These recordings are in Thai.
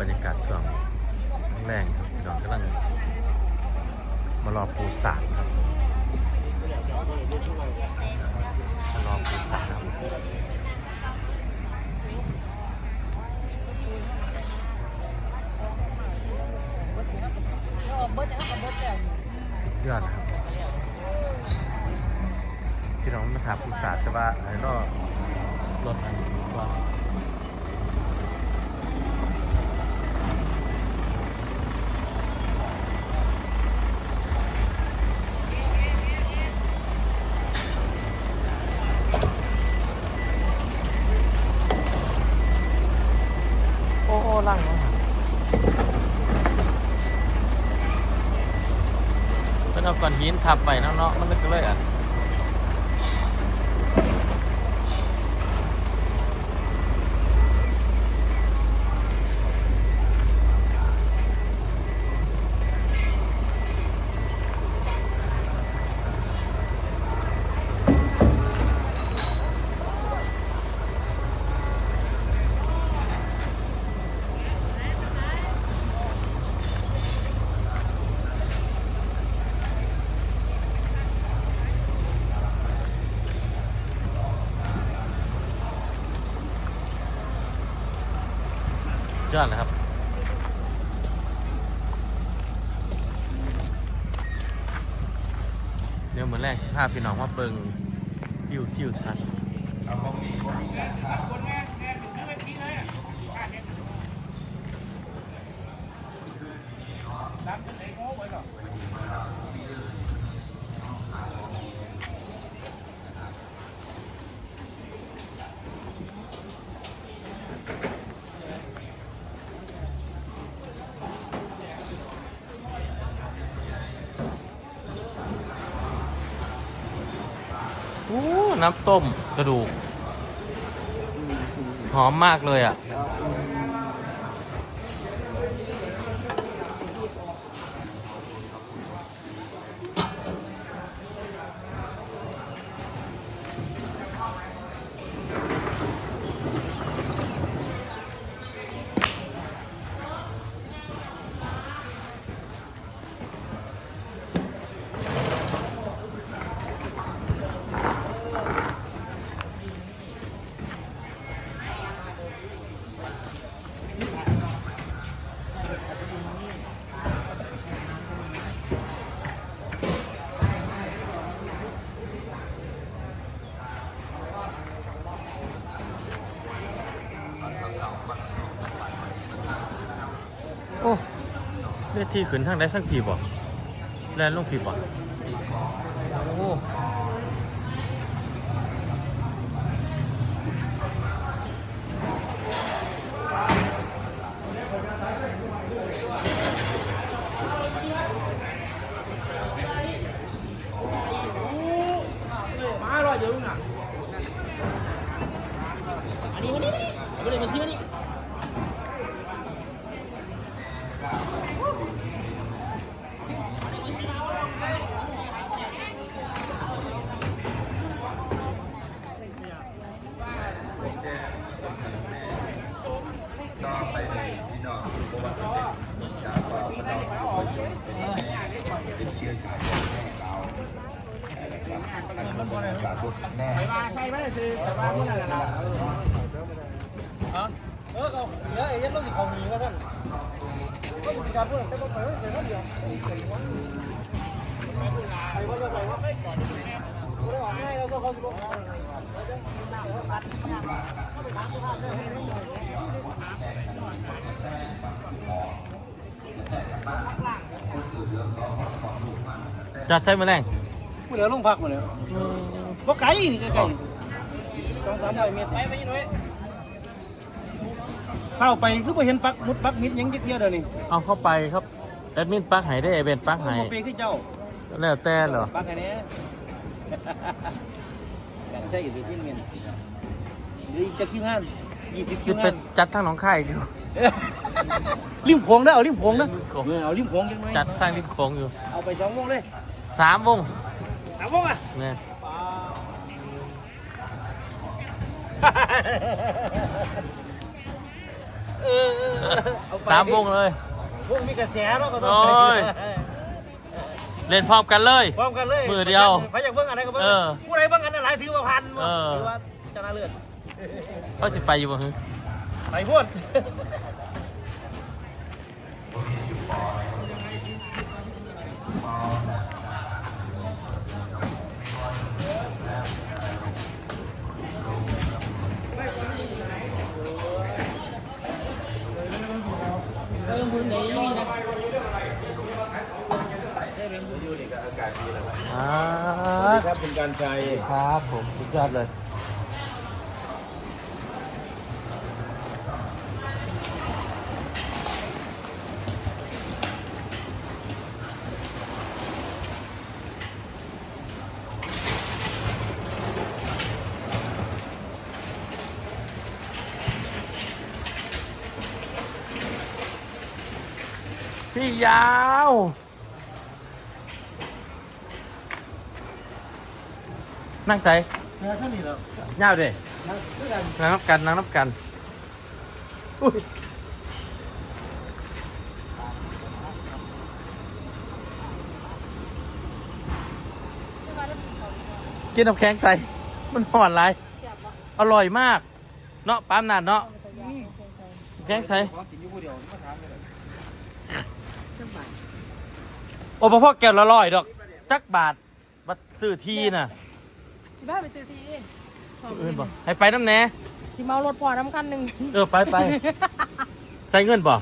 บรรยากาศช่วงแรงครับพี่น้องกำลังมารอปูสาดครับมารอปูสาดครับสุดยอดนะครับพี่น้องมาถามปูสาดแต่ว่าไอ้รอรถอันนี้ว่า เป็นเอาก้อนหินทับไปเนาะเนาะมันก็เลยอะ ยอดเลยครับ เดี๋ยวเหมือนแรกสิภาพพี่น้องว่าเบิงคิวคิวทัศน์โอ้ น้ำต้มกระดูก หอมมากเลยอะ โอ้เวทีขึ้นทางได้ทั้งผีบ่แลนลงผีบ่ ไปบ้านใครไม่ได้ซื้อไปบ้านคนนั้นแหละนะเออเอาเยอะไอ้ยันต้องสิเขาหนีก็ท่านก็มีการพูดแต่ก็ไปไม่เจอท่านเดียวไปว่าจะไปว่าไม่ก่อนไม่ได้ออกง่ายแล้วก็เขาจะบอกหลัง ใช้แมลงเดี๋ยวลงพักมาเลยบ่ไกลนี่ไกลๆนี่สองสามร้อยเมตรไปไปยี่น้อยเข้าไปคือบ่เห็นปักมุดปักมิดหยังจักเที่ยเดี๋ยวนี้เอาเข้าไปครับแอดมินปักไห้ได้เอเบนปักไห้บ่ไปคือเจ้าแล้วแต่เหรอปักไห้แน่กันใช่หรือที่เมียนหรืออีกจะคิวงาน20สิคิวเป็งานนจัดทางหนองคายอยู่ ริมโขงเด้อเอาริมโขงนะริมโขง เออเอาริมโขงจังหน่อยจัดทางริมโขงอยู่เอาไปสองวงเลย สามวงสามวงอะเนี่ยเออเออเออเอาไปสามวงเลย วงมีกระแสเนาะก็ต้องโอ้ยเล่นพร้อมกันเลยพร้อมกันเลยมือเดียวไปอยากเบิ่งอะไรก็เบิ่งเออผู้ใดเบิ่งอันนั้นหลายถือว่าพันเออถือว่าชนะเลิศเขาสิไปอยู่บ่ฮึไปพูด อ่าครับเป็นการชัย ครับผมสุดยอดเลย พี่ยาว นั่งใส่เนื้อเท่านี้แล้วยาวเด้นะด้วยกันนั่งนับกันนั่งนับกันอุ้ยกินน้ำแข็งใส่ มันห่อนไรอร่อยมาก เนาะปั๊มนานเนาะน้ำแข็งใส่ โอ้พ่อแก้วละร้อยดอก จักบาทบัดซื้อทีน่ะที่บ้านไปซื้อทีเอิ้นบอกให้ไปน้ำแหน่ที่เมารถพอน้ำคันหนึ่งเออไปไปใส่เงินบ่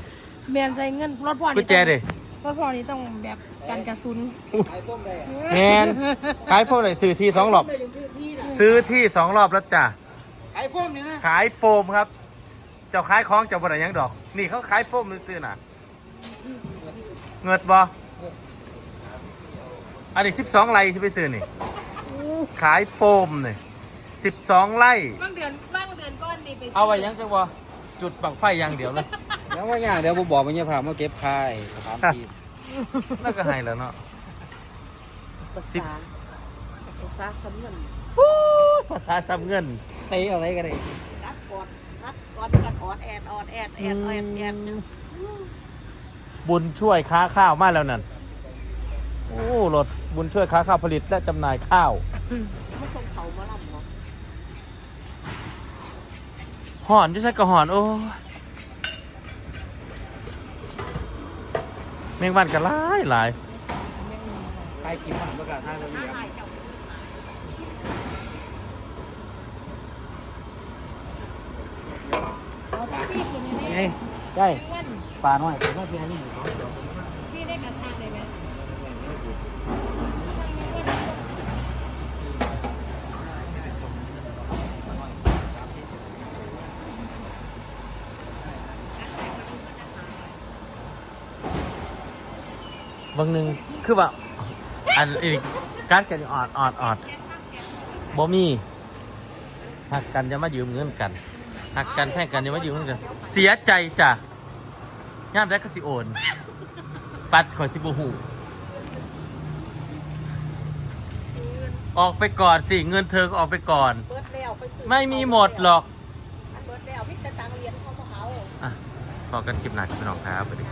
แมนใช้เงินรถพอกุญนี่แจดิรถพอนี่ต้องแบบกันกระสุนแมนขายโฟมเลยซื้อที่สองรอบซื้อที่สองรอบแล้วจ้ะไอ้โฟมนี่นะขายโฟมครับ เจ้าขายของเจ้าบ่ได้หยังดอก นี่เขาขายโฟมซื้อๆน่ะเงิดบ่ อันนี้สิบสองไร่ที่ไปซื้อนี่ขายโฟมนี่สิบสองไร่ บางเดือนบางเดือนก้อนนี่ไปซื้เอาไว้หยังจังบ่จุดบังไฟอย่างเดียวเลยแล้วว่าอย่างเดี๋ยวผมบอกมันจะพามาเก็บค่ายสถานที่น่าก็ให้แล้วเนาะสิบภาษาสำเงินปู๊ดภาษาซ้ำเงินเตะเอาไว้กันเลยรัดกอดรัดกอดกันออดแอดออดแอดแอดแอดแอดบุญช่วยค้าข้าวมาแล้วนั่น โอ้รถบุญช่วยค้าข้าวผลิตและจำหน่ายข้าวมาชมเขามาลำเนาะหอนจะใช่กระหอน โอ้ยแมงวันก็หลายหลายใครกินผ่านประกาศทางตรงนี้ครับพี่กินยังไงไงใช่วันปลาหน่อยผมว่าเพียงนี่เขา พี่ได้กระทางเลยไหม บางหนึ่งคือว่าอันอีกการกันออดออดออดบ่มีหักกันจะมายืมเงินกันหักกันแพ่งกันจะมายืมเงินกัน เสียใจจ้ะย่ามได้ก็สิโอน ปัดขอยสิบหูออกไปก่อนสิเงินเธอก็ออกไปก่อน เบิดแล้วไปซื้อไม่มีหมดหรอก เบิดแล้วพี่จะตังเรียนเขาก็เอา อะพอกันคลิปหนักพี่น้องครับสวัสดีครับ